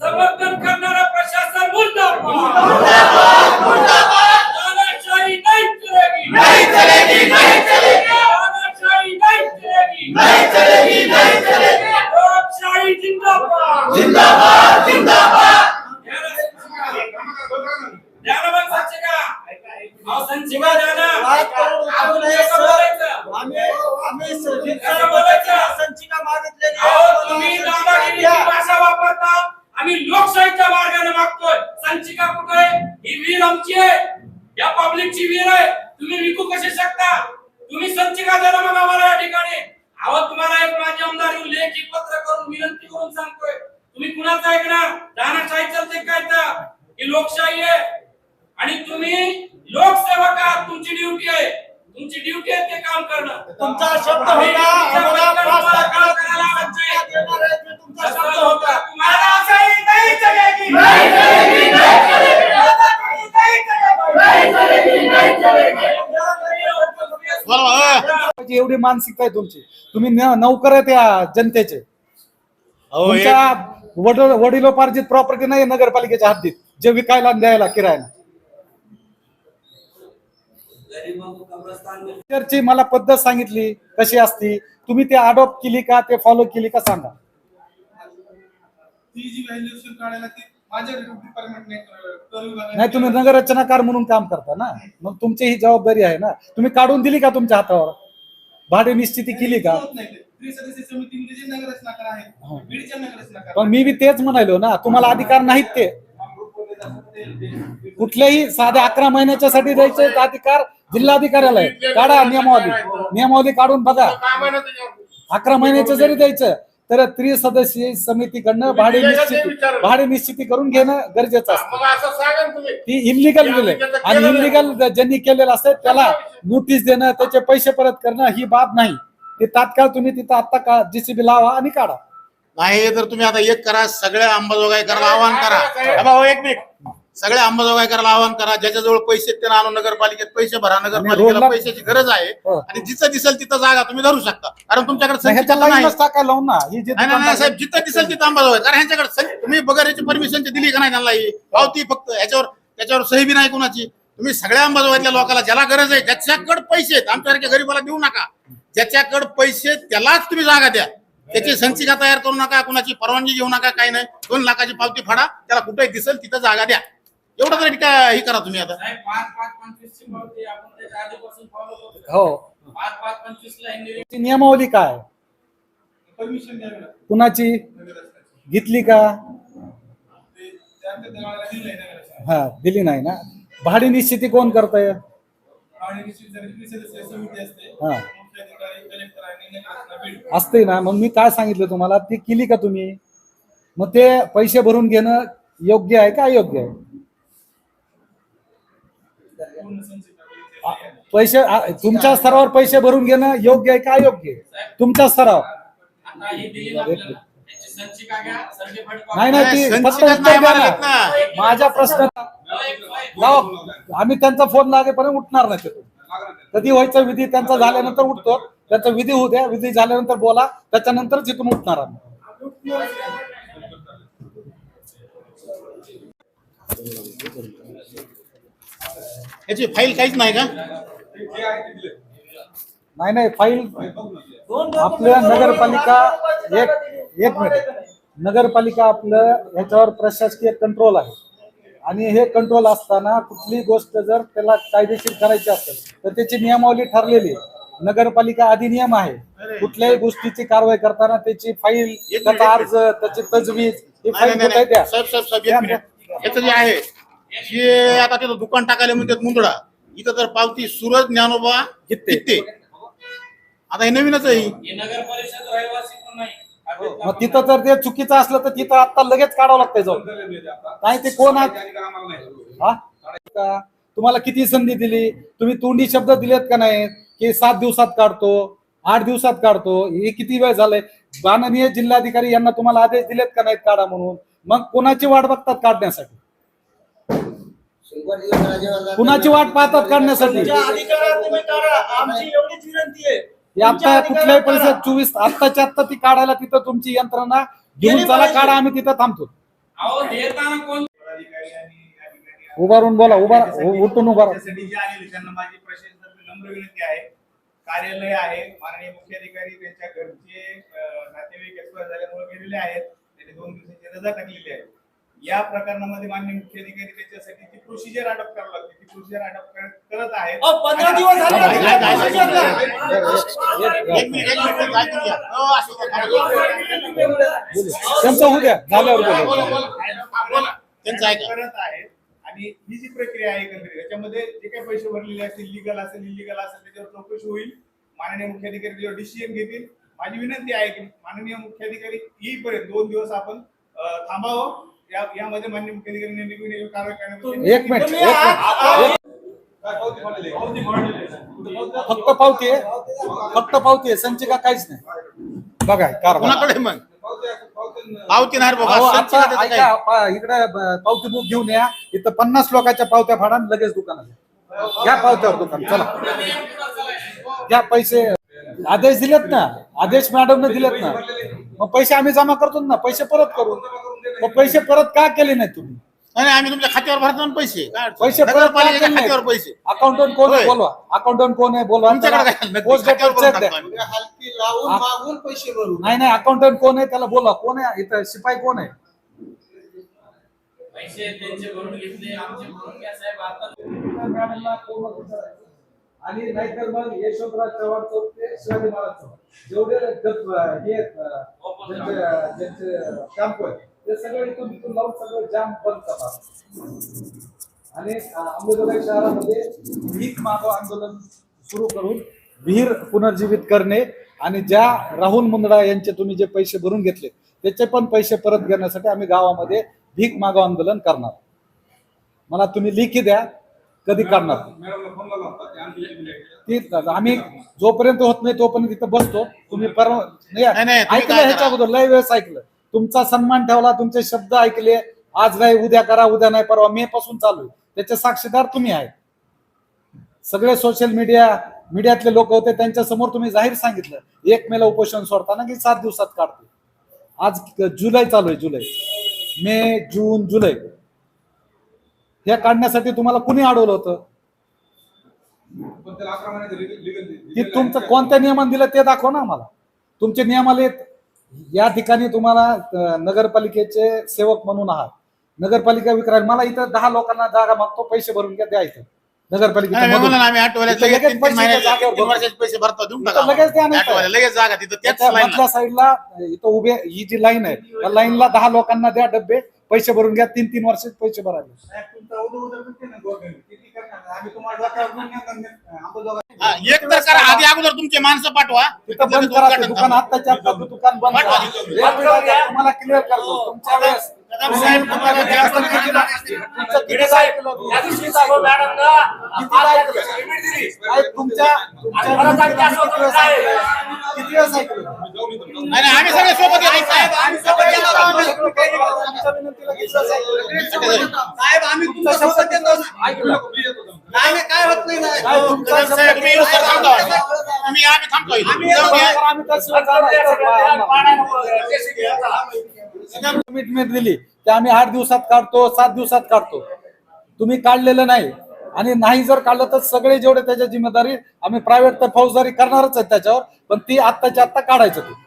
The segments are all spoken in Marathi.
समर्थन करणारा प्रशासन मुर्दाबाद तानाशाही नहीं चलेगी. नहीं चलेगी नहीं चलेगी. तानाशाही नहीं आम्ही लोकशाहीच्या मार्गाने मागतोय. संचिका कुठे आहे? ही वीर आमची आहे. या पब्लिकची वीर आहे. तुम्ही विकू कसे शकता? तुम्ही संचिका द्या मग आम्हाला या ठिकाणी. अहो तुम्हाला एक माझी आमदार येऊन लेखी पत्र करून विनंती करून सांगतोय. तुम्ही कुणाचं ऐकणार? दानाशाही चालते काय तर ही लोकशाही आहे. आणि तुम्ही लोकसेवक आहात. तुमची ड्युटी आहे. तुमची ड्युटी आहे ते काम करणं. तुमचा शब्द होता तुमच्या आम्हाला बरोबर पाच तुम्हाला काम लाख करायला संचिका लावायचंय. देणार आहे, ते तुमचा असं शब्द होता. होता तुम्हाला दादाशाही नाही चलेगी नाही चलेगी, नाही चलेगी. दादाशाही नाही चलेगी नाही चलेगी बोला अ. जी एवढी मानसिकता आहे तुमची. तुम्ही न- नौकर आहे त्या जनतेचे. अहो एक- तुमच्या वडील वडिलोपार्जित प्रॉपर्टी नाही नगरपालिकेच्या हद्दीत जे विकायला आणि द्यायला किरायला. टीचरची मला पद्धत सांगितली कशी असती तुम्ही ते अडॉप्ट केली का ते फॉलो केली का सांगा. ती जी व्हॅल्युएशन काढायला ती माझ्या डिपार्टमेंटने कर विभागाने नाही तुम्ही नगररचनाकार म्हणून काम करता ना. मग तुमची ही जबाबदारी आहे ना. तुम्ही काढून दिली का तुमच्या हातावर? भाडे निश्चिती केली का? होत नाही. ते. त्रिसदस्यीय समितीमध्ये जे नगररचनाकार. आहेत बीडच्या नगररचनाकार पण मी बी तेच म्हणालो ना तुम्हाला अधिकार नाहीत ते. कुठल्याही साध्या अकरा महिन्याच्या साठी द्यायचे अधिकार जिल्हाधिकाऱ्याला आहे काढा नियमावली. नियमावली काढून बघा. अकरा महिन्याचं जरी द्यायचं तर त्रिसदस्यीय समितीकडनं भाडे निश्चिती भाडे निश्चिती करून घेणं गरजेचं असतं. मग असं सांगा ना तुम्ही. ती इनलिगल केलंय आणि इनलिगल ज्यांनी केलेलं असतं त्याला नोटीस देणं त्याचे पैसे परत करणं ही बाब नाही. ते तात्काळ तुम्ही तिथं आता का जीसीबी लावा आणि काढा. नाही तर तुम्ही आता एक करा सगळ्या अंबाजोगाई करायला आवाहन करा. एक मिनिट. सगळ्या अंबाजोगाई करायला आवाहन करा ज्याच्याजवळ पैसे आहेत त्यानं आणून नगरपालिकेत पैसे भरा नगरपालिकेला पैशाची गरज आहे. हो. आणि जिथं दिसेल तिथं जागा तुम्ही धरू शकता. कारण तुमच्याकडे लावून ना. नाही साहेब जिथं दिसेल तिथं अंबाजोगाई कारण ह्यांच्याकडे तुम्ही बगारीची परमिशन दिली का नाही त्यांना ही? पावती फक्त ह्याच्यावर त्याच्यावर सही बी नाही कोणाची. तुम्ही सगळ्या अंबाजोगाईतल्या लोकांना ज्याला गरज आहे ज्याच्याकडे पैसे आहेत आमच्यासारख्या गरीबाला देऊ नका. ज्याच्याकडे पैसे आहेत, त्यालाच तुम्ही जागा द्या. त्याची संचिका तयार करू नका कुणाची परवानगी घेऊ नका काही नाही. दोन लाखाची पावती फाडा. त्याला कुठेही दिसेल तिथं जागा द्या. एवढं तरी काय हे करा तुम्ही आता? साहेब, पाच पाच पंचवीसची पावती आपण त्याच्या आधीपासून follow करतोय. हो. पाच पाच पंचवीसला हे निरीक्षण ती नियमावली काय? परमिशन द्यावी लागते कुणाची? नगररचनाची घेतली का? ते त्या त्या देवाला दिलंय नगररचना हा दिली नाही ना. भाडे निश्चिती कोण करताय? आणि निश्चित जरी त्रिसदस्यीय समिती असते. हा. मुख्याधिकारी कलेक्टर आणि नगररचना बीड असते ना. मग मी काय सांगितलं तुम्हाला? ती केली का तुम्ही? मग ते पैसे भरून घेणं योग्य आहे का अयोग्य आहे पूर्ण संचिका बघितलेली आहे. पैसे तुमच्या स्तरावर पैसे भरून घेणं योग्य आहे का अयोग्य आहे? तुमच्या स्तरावर. ही नाही नाही ती फक्त उत्तर नाही द्या ना. माझ्या प्रश्न. आम्ही त्यांचा फोन लागेपर्यंत उठणार नाही तिथून. कधी व्हायचा विधी त्यांचा झाल्यानंतर उठतो. त्यांचा विधी होऊ द्या विधी झाल्यानंतर बोला त्याच्यानंतर तिथून उठणार आम्ही. याची फाईल काहीच नाही का? नाही नाही फाईल आपल्या नगरपालिका एक एक मिनिट नगरपालिका आपलं ह्याच्यावर प्रशासकीय कंट्रोल आहे. आणि हे कंट्रोल असताना कुठली गोष्ट जर त्याला कायदेशीर करायची असेल तर त्याची नियमावली ठरलेली नगरपालिका अधिनियम आहे. कुठल्याही गोष्टीची कारवाई करताना त्याची फाईल त्याचा अर्ज त्याची तजवीज ही फाईल. द्या. याचं जे आहे हे आता तिथं दुकान टाकायला म्हणतात मुंदडा. इथं तर पावती सूरज ज्ञानोबा कित्ते. आता हे नवीनच आहे. हे नगर परिषद रहिवासी पण नाही? मग तिथं जर ते चुकीचं असलं तर तिथं आता लगेच काढावं लागतंय जाऊन. नाही ते कोण आहात? हा? तुम्हाला किती संधी दिली? तुम्ही तोंडी शब्द दिलेत का नाही? की सात दिवसात काढतो आठ दिवसात काढतो हे किती वेळ झालंय? माननीय जिल्हाधिकारी यांना तुम्हाला आदेश दिलेत का नाहीत काढा म्हणून? मग कोणाची वाट बघतात काढण्यासाठी? कुणाची वाट पाहतात काढण्यासाठी तुमच्या अधिकारात तुम्ही करा आमची एवढीच विनंती आहे. हे आता कुठल्याही परिसरात चोवीस आत्ताच्या आत्ता ती काढायला तिथं तुमची यंत्रणा घेऊन गेली चला. काढा आम्ही तिथं थांबतो. उभारून बोला उभा उ- उठून उभा राहा. त्यासाठी जे आलेले त्यांना माझी प्रशासनातर्फे नम्र विनंती आहे. कार्यालय आहे माननीय मुख्याधिकारी त्यांच्या घरचे नातेवाईक एक्सपायर झाल्यामुळे गेलेले आहेत. त्यांनी दोन दिवसाची रजा टाकलेली आहे. या प्रकरणामध्ये माननीय मुख्याधिकारी त्याच्यासाठी ती प्रोसिजर अडॉप्ट करावी लागते. ती प्रोसिजर अडॉप्ट करत आहेत. अहो, पंधरा दिवस झाले. करत आहेत. आणि ही जी प्रक्रिया आहे एकंदरीत याच्यामध्ये जे काही पैसे भरलेले असतील लिगल असेल इलिगल असेल त्याच्यावर चौकशी होईल. माननीय मुख्याधिकारी त्याच्यावर डिसिजन घेतील. माझी विनंती आहे की माननीय मुख्याधिकारी येईपर्यंत दोन दिवस आपण थांबावं. या यामध्ये कारवाई करण्यामध्ये एक मिनिट. एक फक्त पावती आहे. फक्त पावती आहे. संचिका काहीच नाही. बघा कारभार. कोणाकडे मग? पावती नाही रे अहो, बाबा आता संचिता त्याचं ऐका काय? पा- इकडे ब- पावती बुक घेऊन या. इथं पन्नास लोकांच्या पावत्या फाडा आणि लगेच दुकानात घ्या पावत्यावर दुकान. चला. घ्या पैसे आदेश दिलेत ना? आदेश मॅडमने दिलेत ना? मग पैसे आम्ही जमा करतो ना पैसे परत करू मग पैसे परत का केले नाही तुम्ही? नाही नाही, आम्ही तुमच्या खात्यावर भरतो ना पैसे. काय अडचण? पैसे. परत का नगरपालिकेच्या केले खात्यावर नाही? पैसे. अकाउंटंट कोण आहे? होय. बोलवा. अकाउंटंट कोण आहे? बोलवा. तुमच्याकडे काय त्याला नक्की पोस्ट खात्यावर डेटवर भरून check द्या. टाकतो आम्ही. हलकी लावून मागून पैसे भरू. नाही नाही अकाउंटंट कोण आहे? त्याला बोलवा. कोण आहे? इथं शिपाई कोण आहे? पैसे त्यांचे भरून घेतले आमचे भरून घ्या साहेब आता. आणि नाहीतर मग यशवंतराव चव्हाण चौक ते शिवाजी महाराज चौक. जेवढे हे ज्यांचे कॅम्प आहेत ते सगळे इथून इथून लावून सगळं जाम बंद करणार आणि अं, अहमदनगर शहरामध्ये भीक मागो आंदोलन सुरू करून विहीर पुनर्जीवित करणे आणि ज्या राहुल मुंदडा यांचे तुम्ही जे पैसे भरून घेतले त्याचे पण पैसे परत घेण्यासाठी आम्ही गावामध्ये भीक मागो आंदोलन करणार. मला तुम्ही लिखी द्या. कधी करणार? ती आम्ही जोपर्यंत होत नाही तोपर्यंत तिथं बसतो. तुम्ही परवा नाही, नाही, नाही, तुम्ही ऐकलं ह्याच्या? अगोदर? लय वेळेस ऐकलं. तुमचा सन्मान ठेवला तुमचे शब्द ऐकले. आज नाही उद्या करा उद्या नाही परवा मे पासून चालू आहे. त्याचे साक्षीदार तुम्ही आहे. सगळे सोशल मीडिया मीडियातले लोक होते त्यांच्यासमोर तुम्ही जाहीर सांगितलं. एक मेला उपोषण सोडताना की सात दिवसात काढतो. आज जुलै चालू आहे जुलै. मे जून जुलै. हे काढण्यासाठी तुम्हाला कुणी अडवलं होतं? की तुमचं कोणत्या नियमाने दिलं ते दाखवा ना आम्हाला. तुमचे नियमाले या ठिकाणी तुम्हाला नगरपालिकेचे सेवक म्हणून आहात. नगरपालिका विक्रायला मला इथं दहा लोकांना जागा मागतो पैसे भरून घ्या नगरपालिकेच्या इथं इथं द्या ला. मधल्या साईडला इथं उभे ही जी लाईन आहे त्या लाईनला दहा लोकांना द्या डब्बे. पैसे भरून घ्या तीन तीन वर्षाचे पैसे भरायचे हा, एक तर करा आधी अगोदर तुमचे माणसं पाठवा. तिथं बंद करा दुकान आत्ताच्या दुकान बंद तुम्हाला क्लिअर करतो. तुमच्या वेळेस कदम साहेब, तुम्हाला ऐकलं? नाही, तुमच्या तुमच्या? किती ऐकलं नाही. नाही, आम्ही सगळे सोबत साहेब. आम्ही सोबत येतो, आम्ही. तुमच्या विनंतीला किती वेळेस ऐकलं? साहेब आम्ही नाही नाही, काय होत नाही ना. नाही, कदम साहेब, तुम्ही येऊ सर थांबतो तुम्ही आम्ही थांबतो इथे. आम्ही त्याशिवाय जाणार नाही. कमिटमेंट दिली की आम्ही आठ दिवसात काढतो सात दिवसात काढतो. तुम्ही काढलेलं नाही. आणि नाही जर काढलं तर सगळे जेवढे त्याच्या जिम्मेदारी आम्ही प्रायव्हेट तर फौजदारी करणारच आहे त्याच्यावर पण ती आत्ताच्या आत्ता काढायचं ते.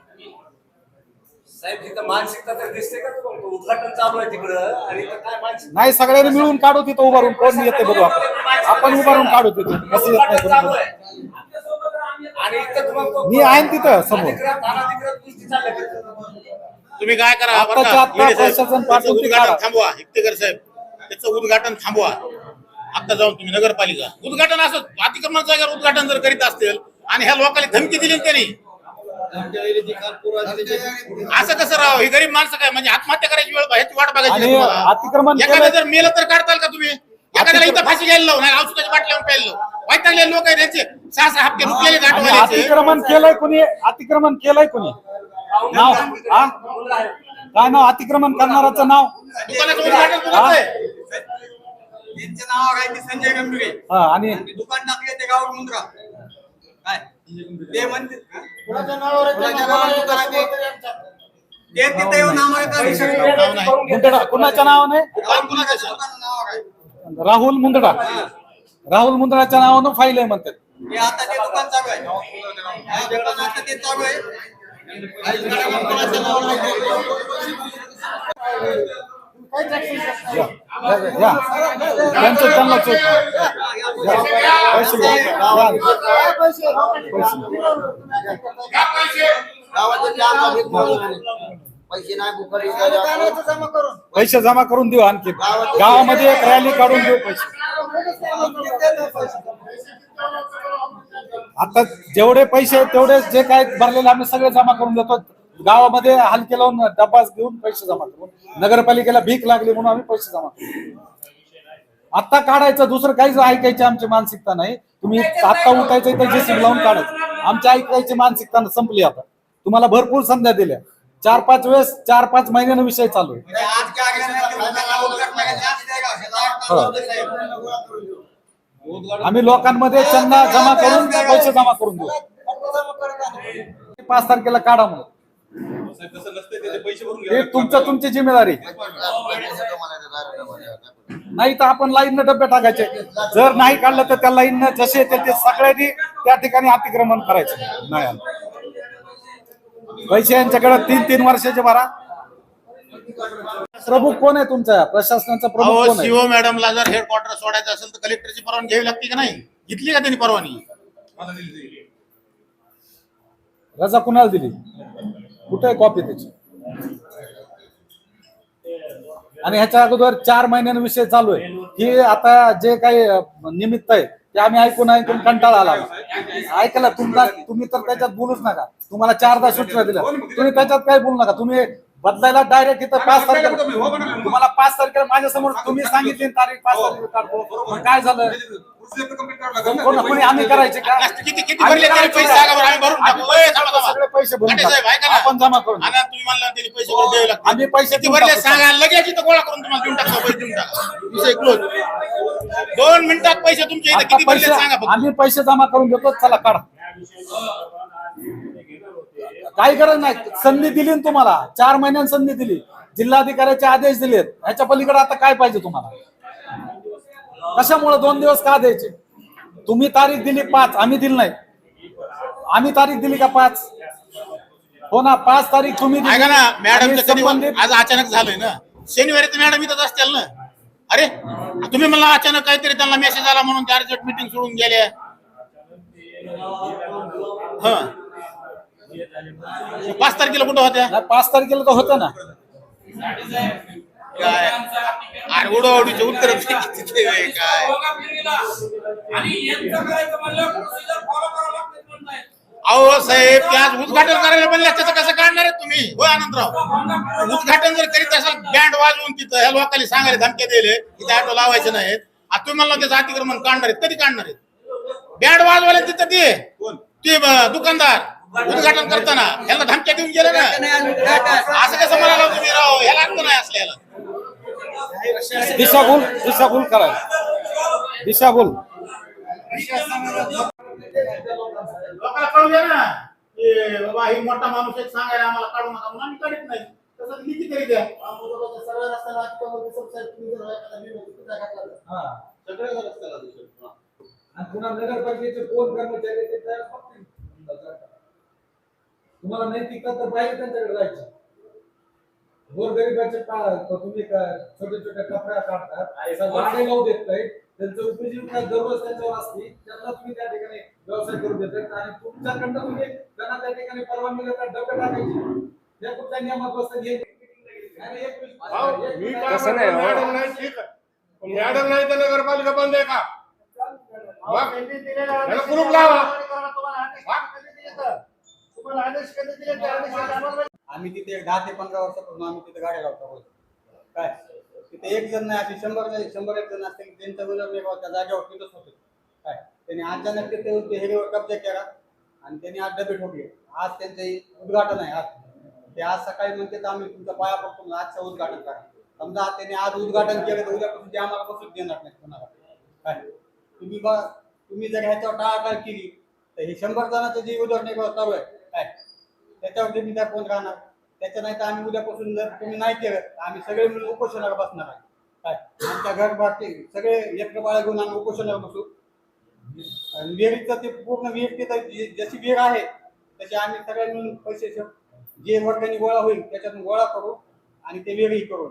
मानसिकता तर दिसते का तुम्हाला? उद्घाटन चालू आहे तिकडं आणि इथं काय मानसिक नाही सगळ्यांनी मिळून काढू तिथं उभारून. कोण येते बघू आपण. आपण उभारून काढू तिथे. कसं येत नाही उद्घाटन चालू कोणी. आहे आणि इथं तुम्हाला तो- मी आहे ना तिथं समोर. गोष्टी चालल्या. तुम्ही काय करा बरं आत्ताच्या का? आत्ता येडे साहेब, प्रशासन त्याचं पाठवून ते उद्घाटन काढा. थांबवा हिप्तेकर साहेब. त्याचं उद्घाटन थांबवा. आता जाऊन तुम्ही नगरपालिका. उद्घाटन असं अतिक्रमण जागेवर उद्घाटन जर करीत असतील आणि ह्या लोकांनी धमकी दिली ना त्यांनी? असं कसं राव ही गरीब माणसं काय? म्हणजे आत्महत्या करायची वेळ ह्याची वाट बघायची आणि आहे तुम्हाला. अतिक्रमण एखादं केलं- जर मेलं तर काढताल का तुम्ही? एखाद्याला इथं फाशी घ्यायला लावून नाही औषधाची बाटली लावून प्यायला वैतागले लोक आहे त्यांचे सहा सहा हप्ते आणि गाठवायचे अतिक्रमण केलंय कोणी? अतिक्रमण केलंय कोणी? नाव. हा? काय नाव? अतिक्रमण करणाराचं नाव? नावावर आहे ते संजय हा आणि? दुकान टाकले ते गावात मुंद्रा काय ते म्हणते कुणाच्या आहे कुणाच्या नावावर ते. तिथे येऊन आम्हाला मुंदडा. कुणाच्या नावाने? आहे. राहुल मुंदडा. राहुल मुंदडाच्या नावानं फाईल आहे म्हणतात. आता ते दुकान चालू आहे. आता ते चालू आहे. त्यांचं त्यांना पैसे जमा करून पैसे जमा करून देऊ आणखी. गावामध्ये एक रॅली काढून देऊ पैसे. आता जेवढे पैसे तेवढे जे काय भरलेले आम्ही सगळे जमा करून देतो. गावामध्ये हलके लावून डब्बा घेऊन पैसे जमा करून. नगरपालिकेला भीक लागली म्हणून आम्ही पैसे जमा करू. आता काढायचं दुसरं काहीच ऐकायची आमची मानसिकता नाही. तुम्ही आता उठायचं इथं जेसीबी लावून काढायचं आमची ऐकायची मानसिकता संपली आता. तुम्हाला भरपूर संध्या दिल्या. चार पाच वेळेस चार पाच महिन्यानं विषय चालू आहे. आम्ही लोकांमध्ये चंदा जमा करून पैसे जमा करून देऊ. पाच तारखेला काढा म्हणून. हे तुमचं तुमची जिम्मेदारी. नाही तर आपण लाईननं डबे टाकायचे. जर नाही काढलं तर त्या लाईननं जसे येते ते सगळ्यांनी त्या ठिकाणी अतिक्रमण करायचं. नाही. पैसे यांच्याकडे तीन तीन वर्षाचे भरा. प्रमुख कोण आहे तुमचा? प्रशासनाचा प्रमुख कोण आहे? सीओ मॅडमला जर हेडक्वार्टर सोडायचं असेल तर कलेक्टरची परवानगी घ्यावी लागते का नाही? घेतली का त्यांनी परवानगी? रजा कुणाला दिली? कुठे आहे कॉपी त्याची? आणि ह्याच्या अगोदर चार महिन्यानं विषय चालू आहे. की आता जे काही निमित्त आहे ते आम्ही ऐकून ऐकून कंटाळा आला ऐकला तुमचा तुम्ही तर त्याच्यात बोलूच नका. तुम्हाला चारदा सूचना दिल्या. तुम्ही त्याच्यात काही बोलू नका. तुम्ही बदलायला डायरेक्ट इथं पाच तारखेला तुम्हाला पाच तारखेला माझ्यासमोर तुम्ही सांगितली तारीख पाच तारखेला काढतो. मग काय झालं? कोण- कोण- कोणी आम्ही करायचे का? किती किती भरले तरी पैसे आम्ही भरून टाकू. ए, थांबा, थांबा. सगळे पैसे भरून घाटे टाकू. साहेब, ऐका ना. आपण जमा करून तुम्ही पैसे भरून द्यावे लागतील. आम्ही पैसे किती भरले. सांगा. लगेच इथं गोळा करून तुम्हाला देऊन टाका? पैसे देऊन टाका. विषय क्लोज दोन मिनिटात पैसे तुमचे इथे आता किती भरले पैसे सांगा फक्त. आम्ही पैसे जमा करून देतो. चला काढा. काही गरज नाही. संधी दिली ना तुम्हाला. चार महिन्यात संधी दिली. जिल्हाधिकाऱ्याचे आदेश दिलेत. ह्याच्या पलीकडे आता काय पाहिजे तुम्हाला? कशामुळे दोन दिवस का द्यायचे? तुम्ही तारीख दिली पाच. आम्ही दिली नाही. आम्ही तारीख दिली का पाच? हो ना पाच तारीख तुम्ही मॅडम आज अचानक झालंय ना? शनिवारी तर मॅडम इथंच असतील ना? अरे तुम्ही मला अचानक काहीतरी त्यांना मेसेज आला म्हणून त्या अर्जंट मिटिंग सोडून गेल्या. हा. पाच तारखेला कुठं होत्या? नाही, पाच तारखेला तर होतं ना. काय? अरे उडवडीचे उत्तर काय. अहो साहेब ते आज उद्घाटन करायला म्हणलं त्याचं कसं काढणार आहे तुम्ही? हो आनंदराव? उद्घाटन जर करीत असाल बँड वाजवून तिथं ह्या लोकांनी सांगायला धमक्या दिले इथे ऑटो लावायचे नाहीत. आता तुम्ही म्हणला त्याचं अतिक्रमण काढणार आहेत. कधी काढणार आहेत? बँड वाजवायला तिथं ते ते ब- दुकानदार. उद्घाटन करताना ह्याला धमक्या देऊन गेले ना. असं कसं म्हणाला तुम्ही राव? ह्याला अर्थ नाही असल्याला दिशाभूल दिशाभूल करायला दिशाभूल. लोकांना कळू द्या ना की बाबा ही मोठा माणूस एक सांगायला आम्हाला काढू नका म्हणून आम्ही काढत नाही. तसं लिखित तरी द्या. सगळे रस्त्याला दिसेल. आणि पुन्हा नगरपालिकेचे कोण कर्मचारी ते तयार करतील. तुम्हाला नैतिकता तर पाहिजे त्यांच्याकडे जायची. गोरगरिबाचे तुम्ही काय छोटे छोटे कपड्या काढतात भाडे लावू देत नाही त्यांचं उपजीविका दररोज त्यांच्यावर असते त्यांना तुम्ही त्या ठिकाणी व्यवसाय करू देतात आणि तुमच्याकडनं तुम्ही त्यांना त्या ठिकाणी परवानगी देतात डबे टाकायचे. या कुठल्या नियमात बसतात? हे नाही मॅडम नाही नाही तर नगरपालिका बंद आहे का? कुलूप लावा. आम्ही तिथे दहा ते पंधरा वर्षापासून आम्ही तिथे गाड्या लावतो. काय? तिथे एक जण नाही असे शंभर नाही शंभर एक जण असतील त्यांचा उदरनिर्वाह त्या जागेवर तिथंच होते. काय? त्यांनी अचानक तिथे हेरीवर कब्जा केला आणि त्यांनी आज डबे ठोकले. आज त्यांचं उद्घाटन आहे आज. ते आज सकाळी म्हणते तर आम्ही तुमचा पाया पडतो आजचं उद्घाटन करा. समजा त्यांनी आज उद्घाटन केलं तर उद्यापासून ते आम्हाला बसून देणार नाही कोणाला. काय? तुम्ही बघा तुम्ही जर ह्याच्यावर टाळाटाळ केली तर हे शंभर जणांचं जे उदरनिर्वाह चालू आहे. काय? त्याच्यावरती मी त्या कोण राहणार? त्याच्या नाही तर आम्ही उद्यापासून जर तुम्ही नाही केलं तर आम्ही सगळे मिळून उपोषणाला बसणार आहे. काय? आमच्या घर बाकी सगळे एकत्र बाळा घेऊन आम्ही उपोषणाला बसू. आणि विहिरीचं ते पूर्ण विहीर तिथं जशी विहीर आहे तशी आम्ही सगळे मिळून पैसे जे वर्गाने गोळा होईल त्याच्यातून गोळा करू आणि ते विहिरी करू